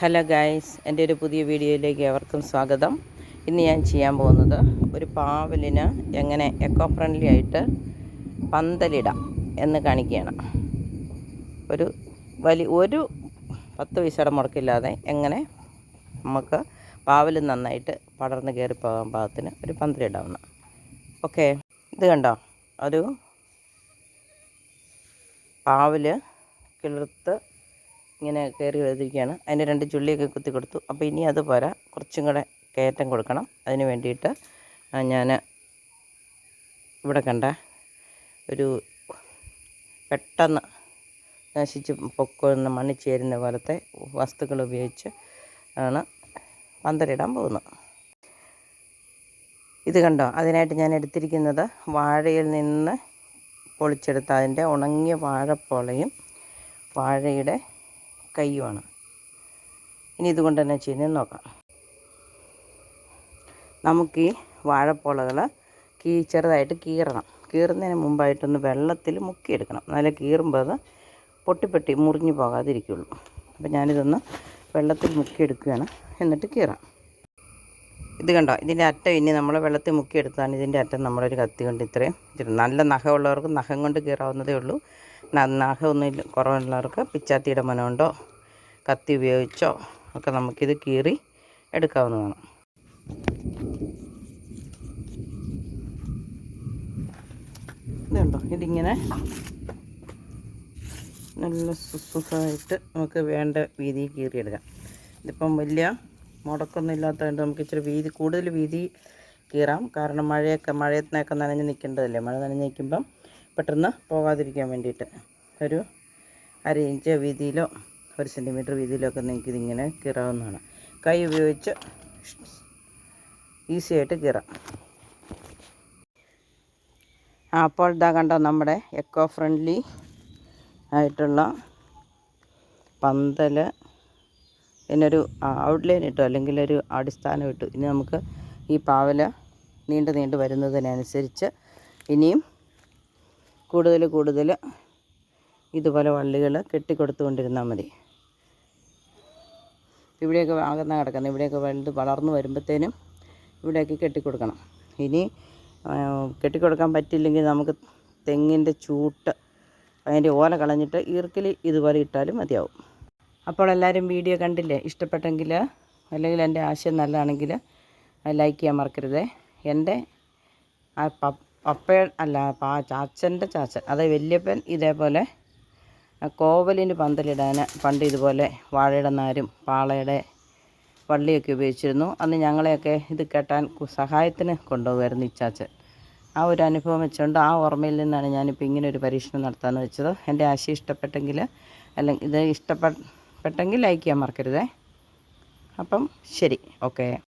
Hello guys എന്റെ ഒരു പുതിയ വീഡിയോയിലേക്ക് അവർക്കും സ്വാഗതം. ഇന്ന് ഞാൻ ചെയ്യാൻ പോകുന്നത് ഒരു പാവലിന് എങ്ങനെ എക്കോ ഫ്രണ്ട്ലി ആയിട്ട് പന്തലിടാം എന്ന് കാണിക്കുകയാണ്. ഒരു വലിയ ഒരു പത്ത് പൈസയുടെ മുടക്കില്ലാതെ എങ്ങനെ നമുക്ക് പാവൽ നന്നായിട്ട് പടർന്ന് കയറി പോകാൻ പാകത്തിന് ഒരു പന്തലിടാവുന്ന. ഓക്കെ ഇത് കണ്ടോ? ഒരു പാവൽ കിളിർത്ത് ഇങ്ങനെ കയറി വന്നിരിക്കുകയാണ് അതിന്റെ രണ്ട് ചുള്ളിയൊക്കെ കുത്തി കൊടുത്തു. അപ്പോൾ ഇനി അത് പോരാ. കുറച്ചും കൂടെ കയറ്റം കൊടുക്കണം. അതിന് വേണ്ടിയിട്ട് ഞാൻ ഇവിടെ കണ്ട ഒരു പെട്ടെന്ന് നശിച്ച് പൊക്കുന്ന മണ്ണിൽ ചേരുന്ന പോലത്തെ വസ്തുക്കൾ ഉപയോഗിച്ച് ആണ് പന്തലിടാൻ പോകുന്നത്. ഇത് കണ്ടോ? അതിനായിട്ട് ഞാൻ എടുത്തിരിക്കുന്നത് വാഴയിൽ നിന്ന് പൊളിച്ചെടുത്ത അതിന്റെ ഉണങ്ങിയ വാഴപ്പോളയും വാഴയുടെ കയ്യുമാണ് ഇനി ഇതുകൊണ്ട് തന്നെ ചെയ്യുന്നത് നോക്കാം. നമുക്ക് ഈ വാഴപ്പോളകൾ കീ ചെറുതായിട്ട് കീറണം. കീറുന്നതിന് മുമ്പായിട്ടൊന്ന് വെള്ളത്തിൽ മുക്കിയെടുക്കണം. എന്നാലേ കീറുമ്പോൾ അത് പൊട്ടിപ്പൊട്ടി മുറിഞ്ഞു പോകാതിരിക്കുള്ളൂ. അപ്പോൾ ഞാനിതൊന്ന് വെള്ളത്തിൽ മുക്കിയെടുക്കുകയാണ്. എന്നിട്ട് കീറാം. ഇത് കണ്ടോ? ഇതിന്റെ അറ്റം ഇനി നമ്മൾ വെള്ളത്തിൽ മുക്കിയെടുത്താണ് ഇതിന്റെ അറ്റം നമ്മളൊരു കത്തി കൊണ്ട് ഇത്രയും. നല്ല നഖമുള്ളവർക്ക് നഖം കൊണ്ട് കീറാവുന്നതേ ഉള്ളൂ. ന- നഖമൊന്നും ഇല്ല കുറവുള്ളവർക്ക് പിച്ചാത്തിയുടെ മനം കൊണ്ടോ കത്തി ഉപയോഗിച്ചോ ഒക്കെ നമുക്കിത് കീറി എടുക്കാവുന്നതാണ്. ഇതുണ്ടോ? ഇതിങ്ങനെ നല്ല സുസുഖമായിട്ട് നമുക്ക് വേണ്ട വീതി കീറിയെടുക്കാം. ഇതിപ്പം വലിയ മുടക്കൊന്നും ഇല്ലാത്തതുകൊണ്ട് നമുക്ക് ഇച്ചിരി വീതി കൂടുതൽ വീതി കീറാം. കാരണം മഴയൊക്കെ മഴയത്തിനൊക്കെ നനഞ്ഞ് നിൽക്കേണ്ടതല്ലേ? മഴ നനഞ്ഞ് നിൽക്കുമ്പം പെട്ടെന്ന് പോകാതിരിക്കാൻ വേണ്ടിയിട്ട്. ഒരു അര ഇഞ്ച് വീതിയിലോ ഒരു സെന്റിമീറ്റർ വീതിയിലോ ഒക്കെ നിങ്ങൾക്ക് ഇതിങ്ങനെ കീറാവുന്നതാണ്. കൈ ഉപയോഗിച്ച് ഈസി ആയിട്ട് കീറാം. അപ്പോൾ ഇതാ കണ്ടോ നമ്മുടെ എക്കോ ഫ്രണ്ട്ലി ആയിട്ടുള്ള പന്തൽ ഇതിനൊരു ഔട്ട്ലൈൻ ഇട്ടു അല്ലെങ്കിൽ ഒരു അടിസ്ഥാനം ഇട്ടു. ഇനി നമുക്ക് ഈ പാവല നീണ്ടു നീണ്ടു വരുന്നതിനനുസരിച്ച് ഇനിയും കൂടുതൽ കൂടുതൽ ഇതുപോലെ വള്ളികൾ കെട്ടിക്കൊടുത്തുകൊണ്ടിരുന്നാൽ മതി. ഇവിടെയൊക്കെ ആകുന്ന കിടക്കുന്നത്. ഇവിടെയൊക്കെ വലുത് വളർന്നു വരുമ്പോഴത്തേനും ഇവിടെയൊക്കെ കെട്ടിക്കൊടുക്കണം. ഇനി കെട്ടിക്കൊടുക്കാൻ പറ്റില്ലെങ്കിൽ നമുക്ക് തെങ്ങിന്റെ ചൂട്ട് അതിന്റെ ഓല കളഞ്ഞിട്ട് ഈർക്കിൽ ഇതുപോലെ ഇട്ടാലും മതിയാവും. അപ്പോൾ എല്ലാവരും വീഡിയോ കണ്ടില്ലേ? ഇഷ്ടപ്പെട്ടെങ്കിൽ അല്ലെങ്കിൽ എന്റെ ആശയം നല്ലതാണെങ്കിൽ ലൈക്ക് ചെയ്യാൻ മറക്കരുതേ. എന്റെ ആ പപ്പ അല്ല പാ ചാച്ചന്റെ ചാച്ചൻ. അതായത് വല്യപ്പൻ ഇതേപോലെ കോവലിന് പന്തലിടാൻ പണ്ട് ഇതുപോലെ വാഴയുടെ നാരും പാളയുടെ വള്ളിയൊക്കെ ഉപയോഗിച്ചിരുന്നു. അന്ന് ഞങ്ങളെയൊക്കെ ഇത് കെട്ടാൻ സഹായത്തിന് കൊണ്ടുപോകുമായിരുന്നു ഇച്ചാച്ചൻ ആ ഒരു അനുഭവം വെച്ചുകൊണ്ട് ആ ഓർമ്മയിൽ നിന്നാണ് ഞാനിപ്പോൾ ഇങ്ങനെ ഒരു പരീക്ഷണം നടത്താമെന്ന് വെച്ചത്. എന്റെ ആശയം ഇഷ്ടപ്പെട്ടെങ്കിൽ അല്ലെങ്കിൽ ഇത് ഇഷ്ടപ്പെട്ടെങ്കിൽ ലൈക്ക് ചെയ്യാൻ മറക്കരുതേ. അപ്പം ശരി ഓക്കെ.